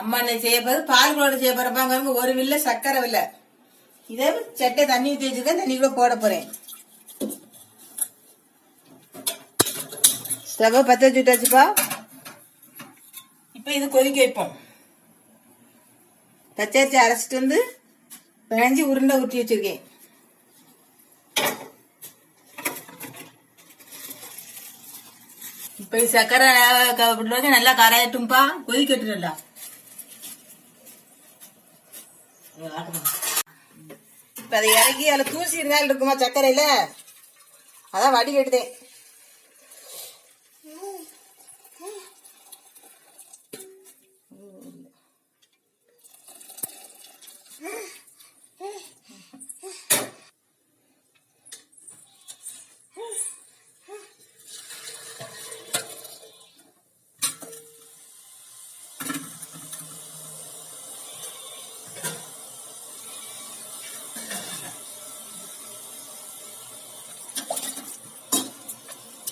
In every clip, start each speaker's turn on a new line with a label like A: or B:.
A: அம்மா இன்னைக்கு செய்ய போது பால் குழம்பு செய்ய போறப்பாங்க ஒரு வில்ல சக்கரை வில்ல. இதே சட்டை தண்ணி ஊற்றி வச்சிருக்கேன் தண்ணி கூட போட போறேன். ஸ்டவ் பத்த வச்சுட்டாச்சுப்பா. விட்டாச்சுப்பா இது கொதிக்க வைப்போம். பச்சரிசி அரைச்சிட்டு வந்து பிணைஞ்சி உருண்டை ஊற்றி வச்சிருக்கேன். இப்ப சக்கரை நல்லா கரையட்டும்பா கொதிக்கட்டும் நல்லா இப்ப அதை இறக்கி அதுல தூசி இருந்தால் இருக்குமா சர்க்கரையில? அதான் வடி எடுத்தேன்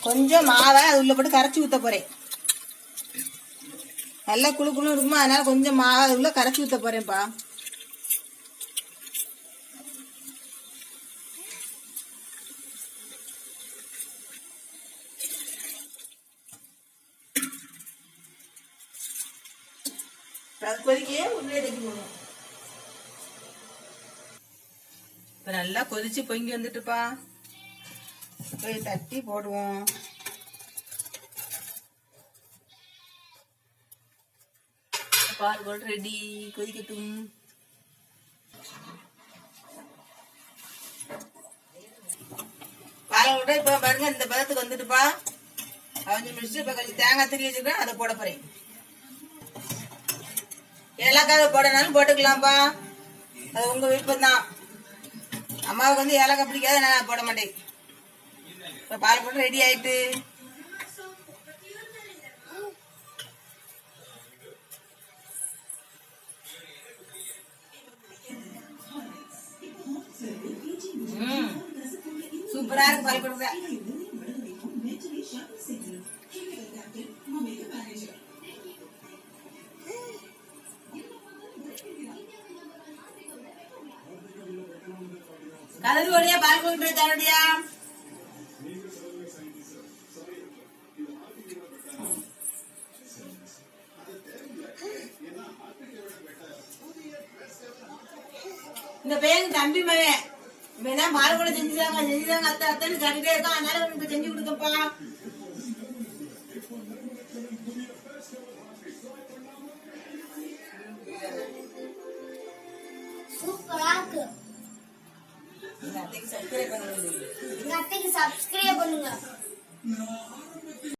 A: கொஞ்சம் மாவை அது உள்ள போட்டு கரைச்சி ஊத்த போறேன். நல்லா குளு குளு இருக்குமா அதனால கொஞ்சம் மாவை அது உள்ள கரைச்சி ஊத்த போறேன்ப்பா. அது கொதிக்கே உள்ளே இப்ப நல்லா கொதிச்சு பொங்கி வந்துட்டுப்பா. போய் தட்டி போடுவோம். பால் ரெடி கொதிக்கட்டும். பால் இப்ப பாருங்க இந்த பதத்துக்கு வந்துட்டுப்பா. அவஞ்சு முடிச்சுட்டு இப்ப கொஞ்சம் தேங்காய் திரி வச்சுக்கிறேன் அதை போட போறேன். ஏலக்காய் போடனாலும் போட்டுக்கலாம்ப்பா. அது உங்க விருப்பம் தான் அம்மாவுக்கு வந்து ஏலக்காய் பிடிக்காத நான் போட மாட்டேன். இப்ப பால் போட்டு ரெடி ஆயிட்டு. சூப்பரா இருக்கு பால் கொடுக்க கலந்து ஓடியா பால் கொடுத்து தரடியா. இந்த பையன் தம்பி மகன். வேணா பால் கூட செஞ்சுதாங்க செஞ்சுதாங்க அத்தை அத்தைன்னு கட்டிட்டே இருக்கான். அதனால உனக்கு செஞ்சு கொடுக்கப்பா.
B: சூப்பரா இருக்கு.
A: அத்தைக்கு
B: எங்க அத்தைக்கு சப்ஸ்கிரைப் பண்ணுங்க.